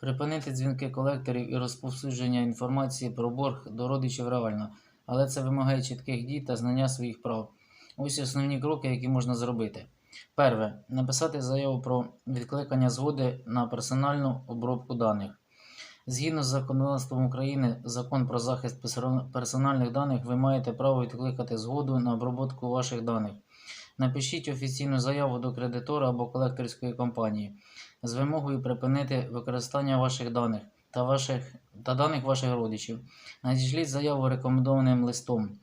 Припинити дзвінки колекторів і розповсюдження інформації про борг до родичів реально, але це вимагає чітких дій та знання своїх прав. Ось основні кроки, які можна зробити. Перше. Написати заяву про відкликання згоди на персональну обробку даних. Згідно з законодавством України, закон про захист персональних даних, ви маєте право відкликати згоду на обробку ваших даних. Напишіть офіційну заяву до кредитора або колекторської компанії з вимогою припинити використання ваших даних та, ваших, та даних ваших родичів. Надішліть заяву рекомендованим листом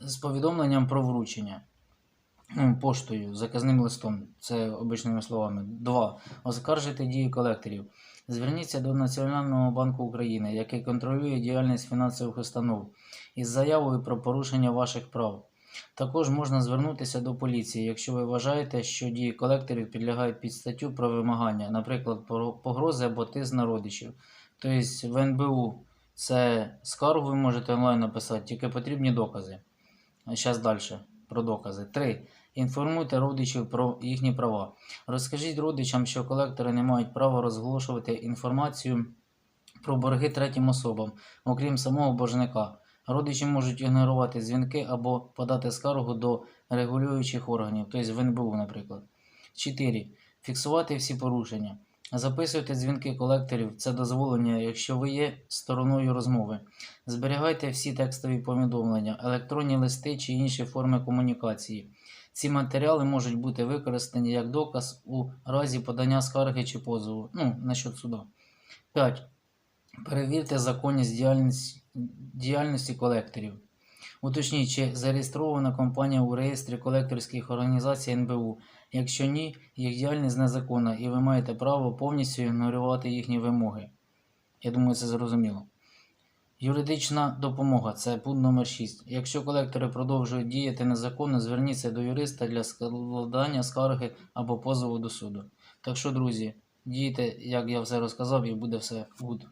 з повідомленням про вручення. Ну, Поштою, заказним листом, це обичними словами. 2. Оскаржити дії колекторів. Зверніться до Національного банку України, який контролює діяльність фінансових установ, із заявою про порушення ваших прав. Також можна звернутися до поліції, якщо ви вважаєте, що дії колекторів підлягають під статтю про вимагання, наприклад, погрози або тиск на родичів. Тобто в НБУ це скаргу ви можете онлайн написати, тільки потрібні докази. Зараз далі про докази. 3. Інформуйте родичів про їхні права. Розкажіть родичам, що колектори не мають права розголошувати інформацію про борги третім особам, окрім самого боржника. Родичі можуть ігнорувати дзвінки або подати скаргу до регулюючих органів, тобто в НБУ, наприклад. 4. Фіксувати всі порушення. Записуйте дзвінки колекторів, це дозволення, якщо ви є стороною розмови. Зберігайте всі текстові повідомлення, електронні листи чи інші форми комунікації. Ці матеріали можуть бути використані як доказ у разі подання скарги чи позову. Ну, насчет суда. 5. Перевірте законність діяльності, діяльності колекторів. Уточніть, чи зареєстрована компанія у реєстрі колекторських організацій НБУ. Якщо ні, їх діяльність незаконна і ви маєте право повністю ігнорувати їхні вимоги. Я думаю, це зрозуміло. Юридична допомога це пункт номер 6. Якщо колектори продовжують діяти незаконно, зверніться до юриста для складання скарги або позову до суду. Так що, друзі, дійте, як я все розказав, і буде все гуд.